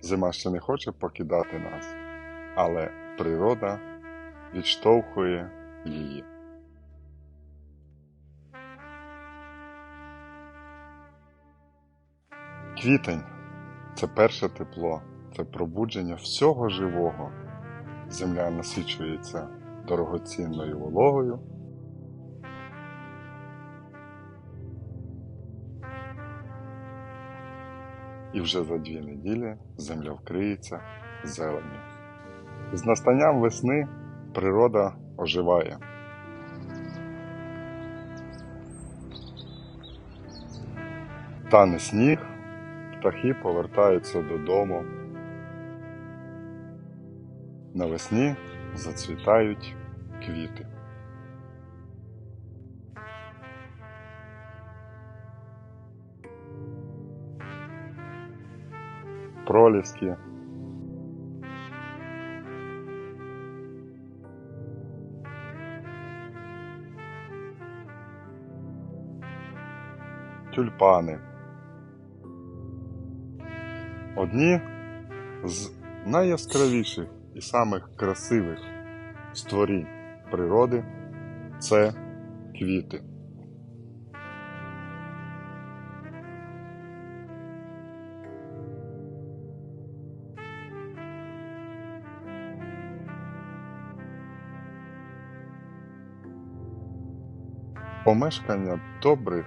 Зима ще не хоче покидати нас, але природа відштовхує її. Квітень це перше тепло, це пробудження всього живого. Земля насичується дорогоцінною вологою. І вже за дві неділі земля вкриється зеленню. З настанням весни природа оживає. Тане сніг, птахи повертаються додому. Навесні зацвітають квіти. Проліски. Тюльпани. Одні з найяскравіших і самих красивих створінь природи це квіти. Помешкання добрих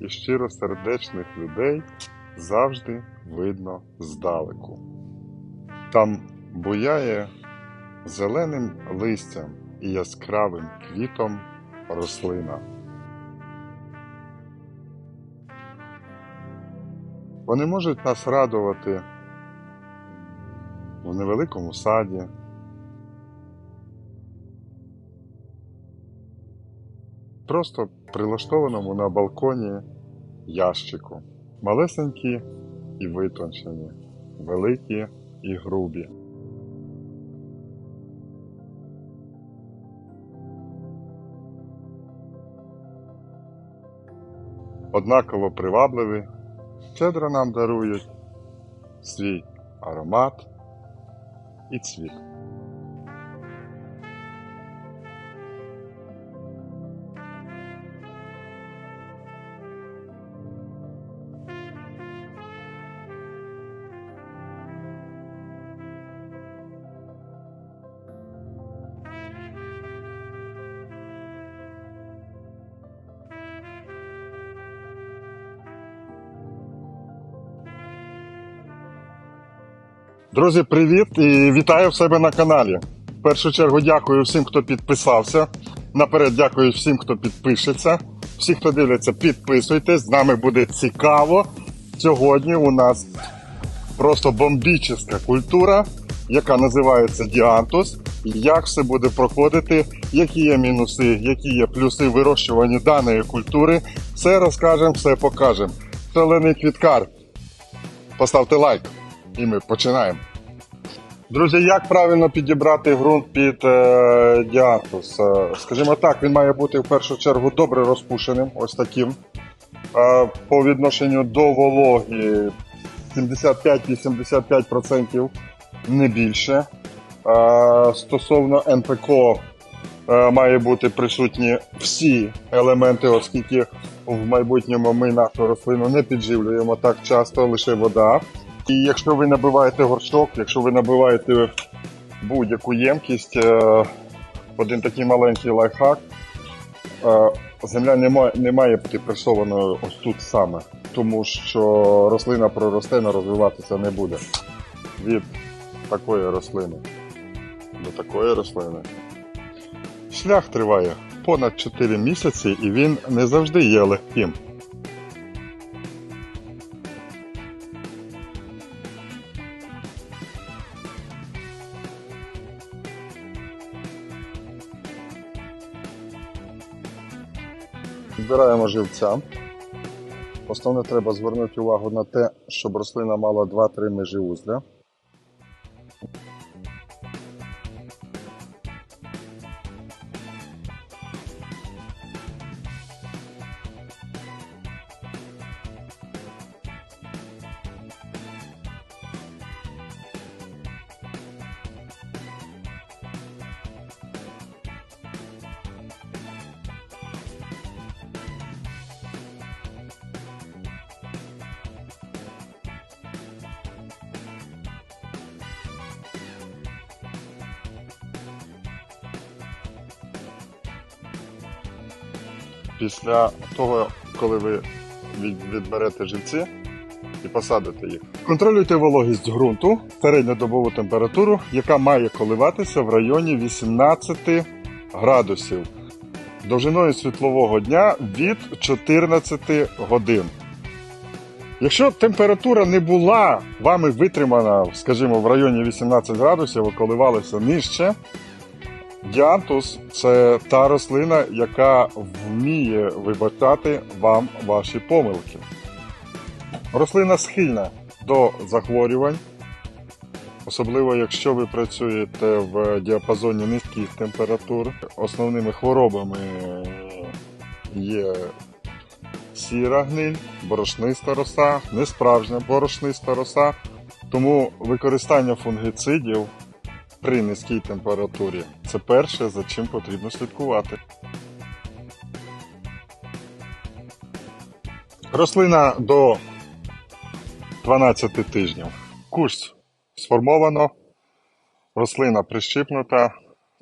і щиросердечних людей завжди видно здалеку. Там буяє зеленим листям і яскравим квітом рослина. Вони можуть нас радувати в невеликому саді, просто прилаштованому на балконі ящику. Малесенькі і витончені, великі і грубі. Однаково привабливі, щедро нам дарують свій аромат і цвіт. Друзі, привіт і вітаю в себе на каналі. В першу чергу дякую всім, хто підписався. Наперед дякую всім, хто підпишеться. Всі, хто дивляться, підписуйтесь. З нами буде цікаво. Сьогодні у нас просто бомбічна культура, яка називається діантус. Як все буде проходити, які є мінуси, які є плюси вирощування даної культури. Все розкажемо, все покажемо. Шалений квіткар. Поставте лайк. І ми починаємо. Друзі, як правильно підібрати ґрунт під е, діантус? Е, скажімо так, він має бути в першу чергу добре розпушеним, ось таким. Е, по відношенню до вологи 75-85% не більше. Е, стосовно НПК е, має бути присутні всі елементи, оскільки в майбутньому ми нашу рослину не підживлюємо так часто, лише вода. І якщо ви набиваєте горшок, якщо ви набиваєте будь-яку ємкість, е, один такий маленький лайфхак, е, земля не має, не має бути пресованою ось тут саме, тому що рослина проросте, але розвиватися не буде. Від такої рослини до такої рослини. Шлях триває понад 4 місяці і він не завжди є легким. Збираємо живця. Основне треба звернути увагу на те, щоб рослина мала 2-3 межівузля. Після того, коли ви від- відберете живці і посадите їх. Контролюйте вологість ґрунту, середньодобову температуру, яка має коливатися в районі 18 градусів. Довжиною світлового дня від 14 годин. Якщо температура не була вами витримана, скажімо, в районі 18 градусів, ви коливалися нижче, діантус це та рослина, яка вміє вибачати вам ваші помилки. Рослина схильна до захворювань, особливо якщо ви працюєте в діапазоні низьких температур. Основними хворобами є сіра гниль, борошниста роса, несправжня борошниста роса. Тому використання фунгіцидів при низькій температурі це перше, за чим потрібно слідкувати. Рослина до 12 тижнів. Кущ сформовано, рослина прищипнута.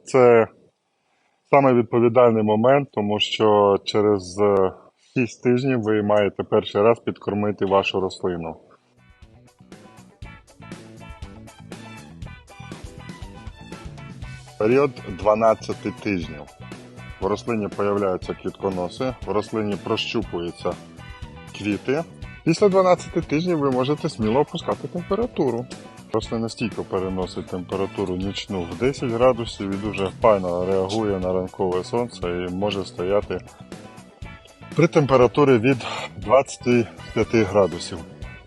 Це саме відповідальний момент, тому що через е, 6 тижнів ви маєте перший раз підкормити вашу рослину. Період 12 тижнів. В рослині появляються квітконоси, в рослині прощупуються квіти. Після 12 тижнів ви можете сміло опускати температуру. Рослина стійко переносить температуру нічну в 10 градусів і дуже файно реагує на ранкове сонце і може стояти при температурі від 25 градусів.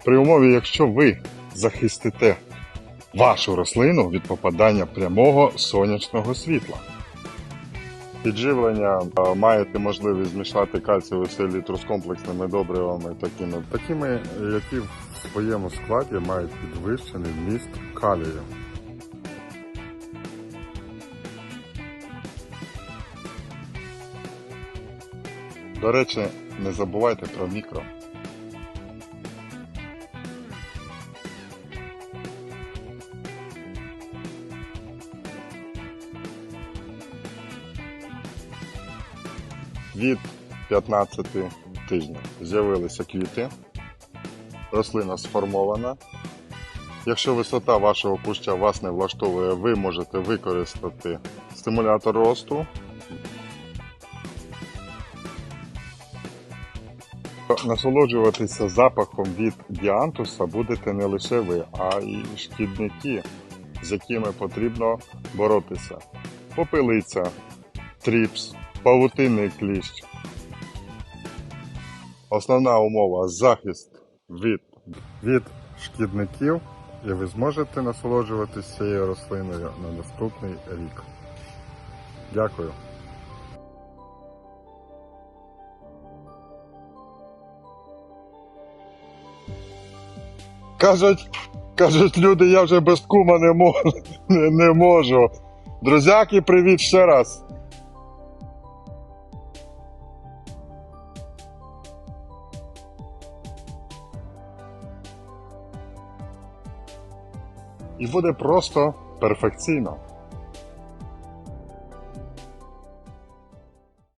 При умові, якщо ви захистите вашу рослину від попадання прямого сонячного світла. Підживлення маєте можливість змішати кальцієвий селітру з комплексними добривами, такими, такими, які в своєму складі мають підвищений вміст калію. До речі, не забувайте про мікро. Від 15 тижнів з'явилися квіти, рослина сформована. Якщо висота вашого куща вас не влаштовує, ви можете використати стимулятор росту. Насолоджуватися запахом від діантуса будете не лише ви, а й шкідники, з якими потрібно боротися. Попелиця, тріпс, павутинний кліщ. Основна умова захист від, від шкідників, і ви зможете насолоджуватися цією рослиною на наступний рік. Дякую. Кажуть, кажуть люди, я вже без кума не можу. Не, не можу. Друзяки, привіт ще раз. І буде просто перфекційно.